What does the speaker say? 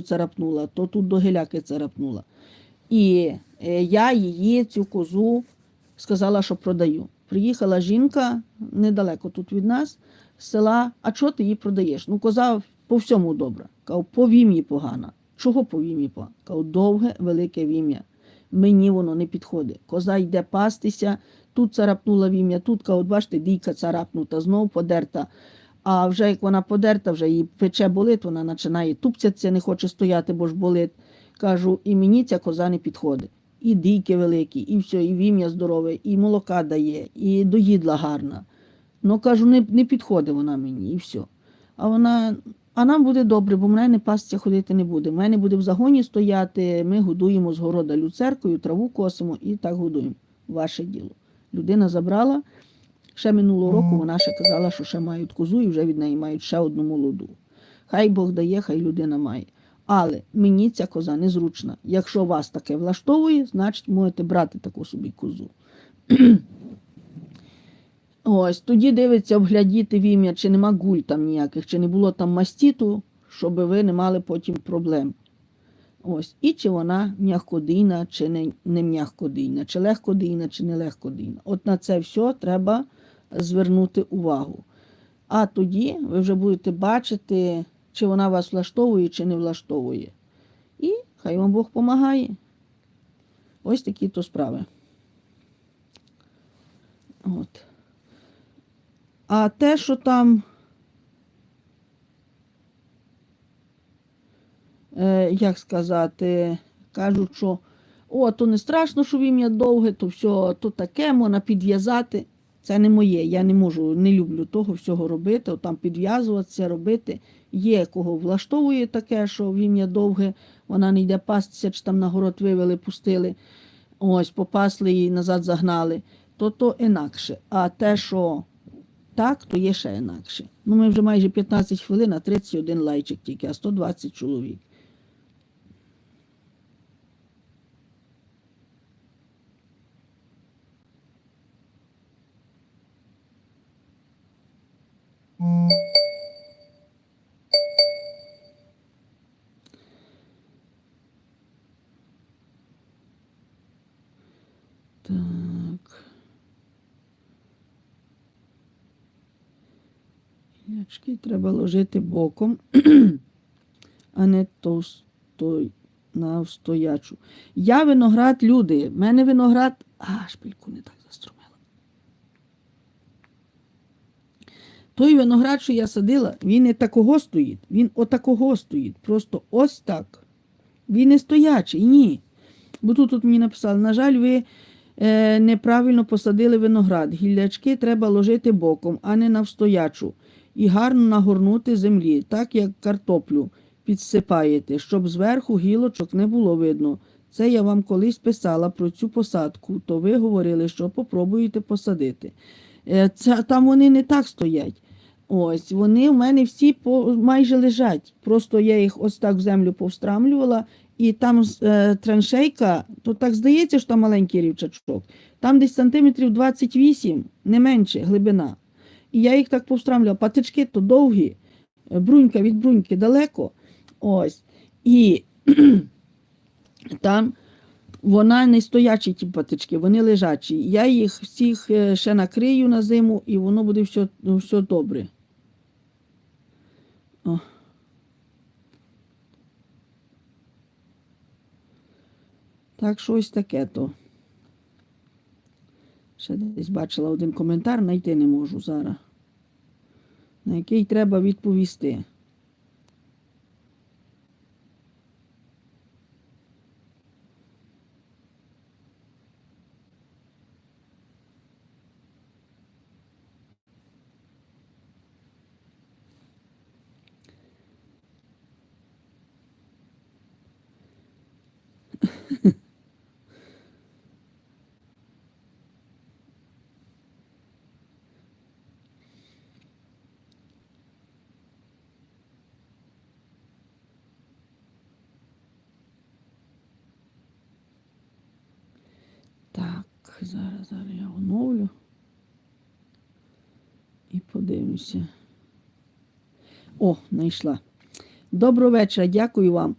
царапнула, то тут до геляки царапнула. І е, я її, цю козу, сказала, що продаю. Приїхала жінка недалеко тут від нас, з села, а чого ти її продаєш? Ну, коза по всьому добра. Кажу, по вім'ї погана. Чого по вім'ї погана? Кажу, довге, велике вім'я. Мені воно не підходить. Коза йде пастися, тут царапнула вім'я, тут, от бачите, дійка царапнута, знову подерта. А вже як вона подерта, вже її пече болить, вона починає тупцятися, не хоче стояти, бо ж болить. Кажу, і мені ця коза не підходить. І дійки великі, і все, і вім'я здорове, і молока дає, і доїдла гарна. Ну, кажу, не, не підходить вона мені, і все. А вона, а нам буде добре, бо в мене пастися ходити не буде. В мене буде в загоні стояти, ми годуємо з города люцеркою, траву косимо і так годуємо. Ваше діло. Людина забрала. Ще минулого року вона ще казала, що ще мають козу і вже від неї мають ще одну молоду. Хай Бог дає, хай людина має. Але мені ця коза незручна. Якщо вас таке влаштовує, значить можете брати таку собі козу. Ось, тоді дивиться, обглядіти вім'я, чи нема гуль там ніяких, чи не було там мастіту, щоб ви не мали потім проблем. Ось, і чи вона м'якодійна, чи не, не м'якодійна, чи легкодійна, чи не легкодійна. От на це все треба звернути увагу. А тоді ви вже будете бачити, чи вона вас влаштовує, чи не влаштовує. І хай вам Бог допомагає. Ось такі то справи. От. А те, що там. е, як сказати, кажуть, що о, то не страшно, що вім'я довге, то все то таке, можна підв'язати. Це не моє. Я не можу, не люблю того всього робити, там підв'язуватися, робити. Є кого влаштовує таке, що вім'я довге, вона не йде пастися, чи там на город вивели, пустили, ось, попасли і назад загнали, то то інакше. А те, що так, то є ще інакше. Ну, ми вже майже 15 хвилин, а 31 лайчик тільки, а 120 чоловік. Ячки треба ложити боком, а не товстой, навстоячу. Я виноград, люди. В мене виноград. А, шпильку не так заструмила. Той виноград, що я садила, він не такого стоїть, він отакого стоїть. Просто ось так. Він не стоячий, ні. Бо тут, тут мені написали, на жаль, ви е, неправильно посадили виноград. Гіллячки треба ложити боком, а не навстоячу. І гарно нагорнути землі, так як картоплю підсипаєте, щоб зверху гілочок не було видно. Це я вам колись писала про цю посадку, то ви говорили, що попробуєте посадити. Е, Це, там вони не так стоять. Ось, вони в мене всі по, майже лежать. Просто я їх ось так в землю повстрамлювала, і там е, траншейка, то так здається, що там маленький рівчачок. Там десь сантиметрів 28, не менше глибина. І я їх так повстрамлювала. Патички то довгі, е, брунька від бруньки далеко. Ось. І там вона не стоячі ті патички, вони лежачі. Я їх всіх е, ще накрию на зиму, і воно буде все, ну, все добре. О. Так що ось таке то. Ще десь бачила один коментар, знайти не можу зараз. На який треба відповісти. І подивлюся. О, знайшла. Доброго вечора, дякую вам.